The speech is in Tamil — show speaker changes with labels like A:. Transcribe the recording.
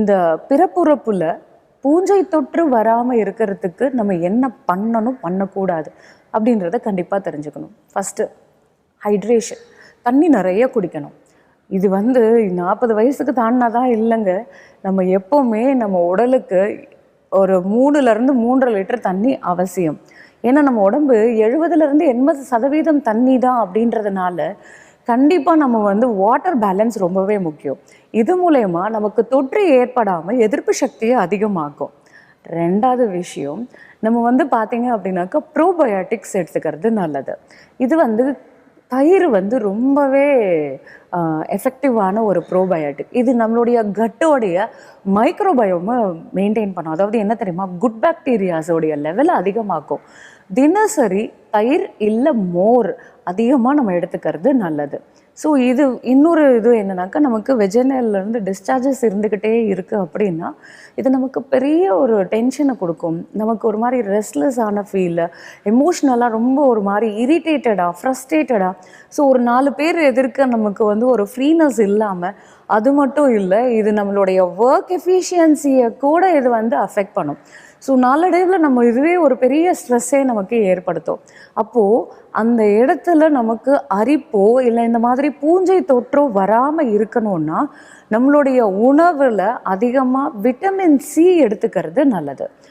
A: இந்த பிறப்புறப்புல பூஞ்சை தொற்று வராமல் இருக்கிறதுக்கு நம்ம என்ன பண்ணணும் பண்ணக்கூடாது அப்படின்றத கண்டிப்பாக தெரிஞ்சுக்கணும். ஃபஸ்ட்டு ஹைட்ரேஷன் தண்ணி நிறைய குடிக்கணும். இது வந்து நாற்பது வயசுக்கு தாண்டினா தான் இல்லைங்க. நம்ம எப்போவுமே நம்ம உடலுக்கு ஒரு மூணுலேருந்து மூன்றரை லிட்டர் தண்ணி அவசியம். ஏன்னா நம்ம உடம்பு எழுபதுலேருந்து எண்பது சதவீதம் தண்ணி தான் அப்படின்றதுனால கண்டிப்பாக நம்ம வந்து வாட்டர் பேலன்ஸ் ரொம்பவே முக்கியம். இது மூலயமா நமக்கு தொற்று ஏற்படாமல் எதிர்ப்பு சக்தியை அதிகமாக்கும். ரெண்டாவது விஷயம் நம்ம வந்து பார்த்தீங்க அப்படின்னாக்கா ப்ரோபயோட்டிக்ஸ் எடுத்துக்கிறது நல்லது. இது வந்து தயிர் வந்து ரொம்பவே எஃபெக்டிவான ஒரு ப்ரோபயோட்டிக் இது நம்மளுடைய கட்டோடைய மைக்ரோபயோமை மெயின்டைன் பண்ணும். அதாவது என்ன தெரியுமா? குட் பாக்டீரியாஸோடைய லெவலை அதிகமாக்கும். தினசரி தயிர் இல்லை மோர் அதிகமாக நம்ம எடுத்துக்கிறது நல்லது. ஸோ இது இன்னொரு இது என்னன்னாக்கா நமக்கு வெஜினல்லேருந்து டிஸ்சார்ஜஸ் இருந்துக்கிட்டே இருக்குது அப்படின்னா இது நமக்கு பெரிய ஒரு டென்ஷனை கொடுக்கும். நமக்கு ஒரு மாதிரி ரெஸ்ட்லெஸ்ஸான ஃபீல் எமோஷ்னலாக ரொம்ப ஒரு மாதிரி இரிட்டேட்டடாக ஃப்ரஸ்ட்ரேட்டடாக ஸோ ஒரு நாலு பேர் எதிர்க்க நமக்கு வந்து வந்து ஒரு ஃப்ரீனஸ் இல்லாமல் அது மட்டும் இல்லை இது நம்மளுடைய ஒர்க் எஃபிஷியன்சியை கூட இது வந்து அஃபெக்ட் பண்ணும். ஸோ நாளடைவில் நம்ம இதுவே ஒரு பெரிய ஸ்ட்ரெஸ்ஸே நமக்கு ஏற்படுத்தும். அப்போது அந்த இடத்துல நமக்கு அரிப்போ இல்லை இந்த மாதிரி பூஞ்சை தொற்றோ வராமல் இருக்கணும்னா நம்மளுடைய உணவில் அதிகமாக விட்டமின் சி எடுத்துக்கிறது நல்லது.